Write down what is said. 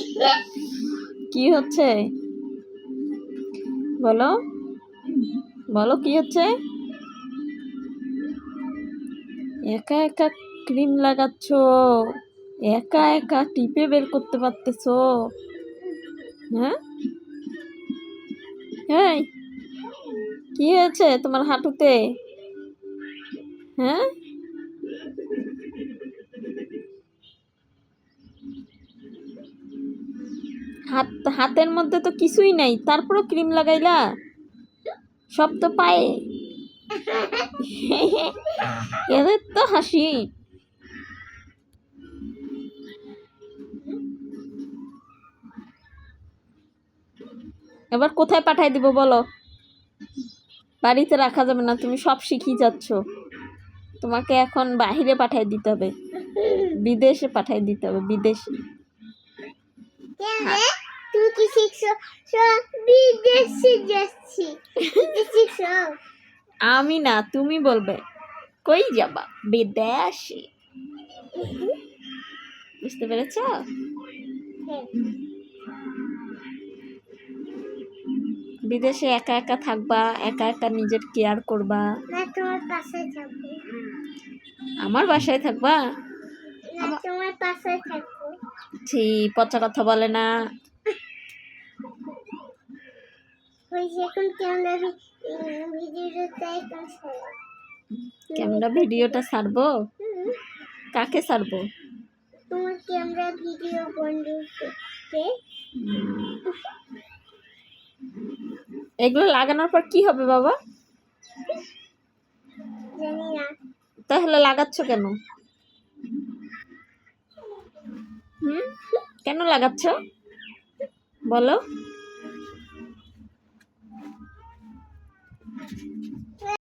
Yes. কি হচ্ছে? বলো। বলো কি হচ্ছে? একা একা ক্রিম লাগাচ্ছ। একা একা টিপে বের করতে পারতেছো। হ্যাঁ? এই, কি হয়েছে তোমার হাঁটুতে? হ্যাঁ? হাত, হাতের মধ্যে তো কিছুই নাই, তারপরও ক্রিম লাগাইলা? সব তো পায়ে। এদের তো হাসি। এবার কোথায় পাঠাই দিব বলো? বাড়িতে রাখা যাবে না, তুমি সব শিখিয়ে যাচ্ছ। তোমাকে এখন বাহিরে পাঠাই দিতে হবে। বিদেশে পাঠাই দিতে হবে, বিদেশে। আমি না তুমি বলবে কই যাবা? বিদেশে। বুঝতে পেরেছ? বিদেশে একা একা থাকবা একা একা নিজের কেয়ার করবা? আমার বাসায় থাকবা? পাশে ছি পচা কথা বলে না। এখন ক্যামেরা ভিডিওটা ক্যামেরা ভিডিওটা ছাড়বো কাকে ছাড়বো তোমার ক্যামেরা ভিডিও বন্ধ এগুলো লাগানোর পর কি হবে বাবা জানি না তাহলে লাগাচ্ছ কেন হুম কেন লাগাচ্ছ বলো